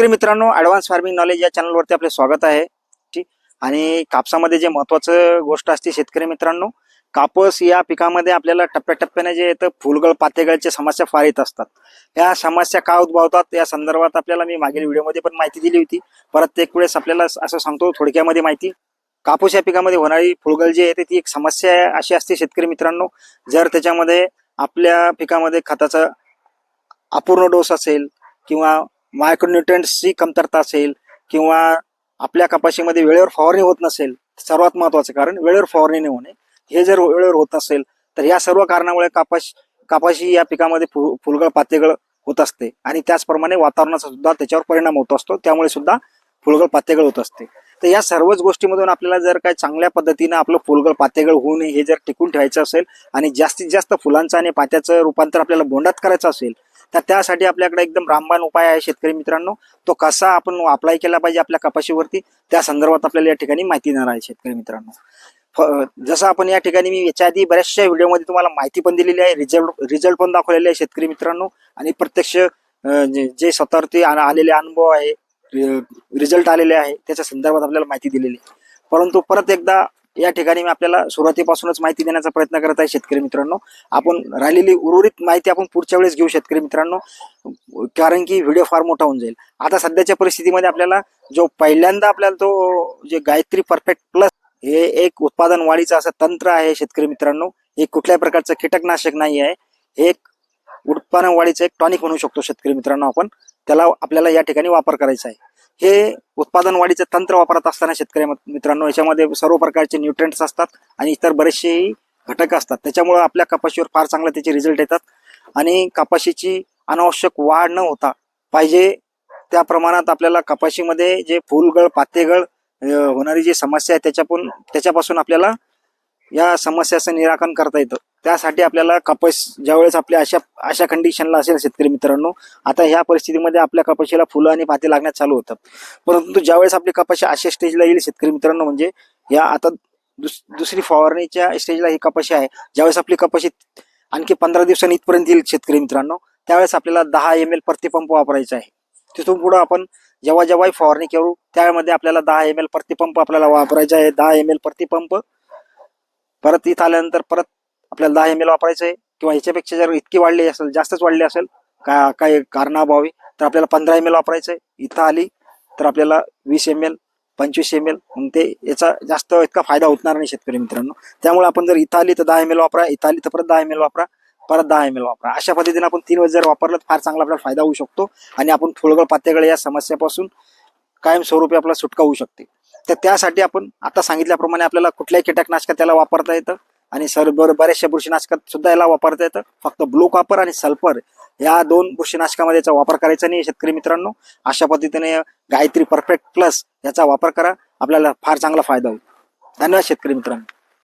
शेतकरी मित्रांनो advance farming knowledge या चॅनलवरती आपले स्वागत आहे. ठीक. आणि कापसामध्ये जे महत्वाचं गोष्ट असते शेतकरी मित्रांनो कापूस या पिकामध्ये आपल्याला टप्प्याटप्प्याने जे येतं फुलगळ पातेगळच्या समस्या फार येत असतात. या समस्या का उद्भवतात? या संदर्भात आपल्याला मी मागील व्हिडिओमध्ये पण माहिती दिली होती. परत एक वेळेस आपल्याला असं सांगतो थोडक्यामध्ये माहिती. कापूस या पिकामध्ये होणारी फुलगळ जी येते ती एक समस्या अशी असते शेतकरी मित्रांनो जर त्याच्यामध्ये आपल्या पिकामध्ये खताचा अपूर्ण डोस असेल किंवा मायक्रोन्युट्रंट्सची कमतरता असेल किंवा आपल्या कपाशीमध्ये वेळेवर फवारणी होत नसेल सर्वात महत्वाचं कारण वेळेवर फवारणी नाही होणे. हे जर वेळेवर होत नसेल तर या सर्व कारणामुळे कपाशी कापाशी या पिकामध्ये फु फुलगळ पातेगळ होत असते. आणि त्याचप्रमाणे वातावरणाचा सुद्धा त्याच्यावर परिणाम होत असतो. त्यामुळे सुद्धा फुलगळ पातेगळ होत असते. तर या सर्वच गोष्टीमधून आपल्याला जर काय चांगल्या पद्धतीनं आपलं फुलगळ पातेगळ होऊ नये हे जर टिकून ठेवायचं असेल आणि जास्तीत जास्त फुलांचं आणि पात्याचं रूपांतर आपल्याला बोंडात करायचं असेल तर त्यासाठी आपल्याकडे एकदम रामबाण उपाय आहे शेतकरी मित्रांनो. तो कसा आपण अप्लाय केला पाहिजे आपल्या कपाशीवरती त्या संदर्भात आपल्याला या ठिकाणी माहिती देणार आहे शेतकरी मित्रांनो. फ- जसं आपण या ठिकाणी मी याच्या आधी बऱ्याचशा व्हिडिओमध्ये तुम्हाला माहिती पण दिलेली आहे रिझल्ट रिझल्ट पण दाखवलेले आहे शेतकरी मित्रांनो. आणि प्रत्यक्ष जे स्वतःवरती आ- आलेले अनुभव आहे रिझल्ट आलेले आहे त्याच्या संदर्भात आपल्याला माहिती दिलेली आहे. परंतु परत एकदा या ठिकाणी मी आपल्याला सुरुवातीपासूनच माहिती देण्याचा प्रयत्न करत आहे शेतकरी मित्रांनो. आपण राहिलेली उर्वरित माहिती आपण पुढच्या वेळेस घेऊ शेतकरी मित्रांनो. कारण की व्हिडिओ फार मोठा होऊन जाईल. आता सध्याच्या परिस्थितीमध्ये आपल्याला जो पहिल्यांदा आपल्याला तो जे गायत्री परफेक्ट प्लस हे एक उत्पादन वाढीचं असं तंत्र आहे शेतकरी मित्रांनो. हे कुठल्याही प्रकारचं कीटकनाशक नाही आहे. हे एक उत्पादन वाढीचं एक टॉनिक म्हणू शकतो शेतकरी मित्रांनो आपण. त्याला आपल्याला या ठिकाणी वापर करायचा आहे. हे उत्पादन वाढीचं तंत्र वापरत असताना शेतकरी मित्रांनो याच्यामध्ये सर्व प्रकारचे न्यूट्रंट्स असतात आणि इतर बरेचसेही घटक असतात. त्याच्यामुळे आपल्या कपाशीवर फार चांगले त्याचे रिझल्ट येतात आणि कपाशीची अनावश्यक वाढ न होता पाहिजे त्या प्रमाणात आपल्याला कपाशीमध्ये जे फुलगळ पातेगळ होणारी जी समस्या आहे त्याच्यापासून त्याच्यापासून आपल्याला या समस्याचं निराकरण करता येतं. त्यासाठी आपल्याला कपास ज्यावेळेस आपल्या अशा अशा कंडिशनला असेल शेतकरी मित्रांनो आता ह्या परिस्थितीमध्ये आपल्या कपाशीला फुलं आणि पाते लागण्यास चालू होतात परंतु ज्यावेळेस आपली कपाशी अशा स्टेजला येईल शेतकरी मित्रांनो म्हणजे या आता दुस दुसरी फवारणीच्या स्टेजला ही कपाशी आहे. ज्यावेळेस आपली कपाशी आणखी पंधरा दिवसांनी इथपर्यंत येईल शेतकरी मित्रांनो त्यावेळेस आपल्याला दहा एम एल प्रतिपंप वापरायचा आहे. तिथून पुढं आपण जेव्हा जेव्हाही फवारणी करू त्यामध्ये आपल्याला दहा एम एल प्रतिपंप आपल्याला वापरायचा आहे. दहा एम एल प्रतिपंप परत इथं आल्यानंतर परत आपल्याला दहा एम एल वापरायचं आहे किंवा याच्यापेक्षा जर इतकी वाढली असेल जास्तच वाढली असेल का काही कारणाभावी तर आपल्याला पंधरा एम एल वापरायचं आहे इथं आली तर आपल्याला वीस एम एल पंचवीस एम एल मग ते याचा जास्त इतका फायदा होणार नाही शेतकरी मित्रांनो. त्यामुळे आपण जर इथं आली तर दहा एम एल वापरा इथं आली तर परत दहा एम एल वापरा परत दहा एम एल वापरा. अशा पद्धतीने आपण तीन वेळेस जर वापरलं तर फार चांगला आपल्याला फायदा होऊ शकतो आणि आपण फुलगळ पातेगळ या समस्यापासून कायमस्वरूपी आपला सुटका होऊ शकते. तर त्यासाठी आपण आता सांगितल्याप्रमाणे आपल्याला कुठल्याही कीटकनाशक त्याला वापरता येतं. आणि सर बर बऱ्याचशा बुरशीनाशकात सुद्धा याला वापरता येतं. फक्त ब्लू कॉपर आणि सल्फर या दोन बुरशीनाशकामध्ये याचा वापर करायचा नाही शेतकरी मित्रांनो. अशा पद्धतीने गायत्री परफेक्ट प्लस याचा वापर करा. आपल्याला फार चांगला फायदा होईल. धन्यवाद शेतकरी मित्रांनो.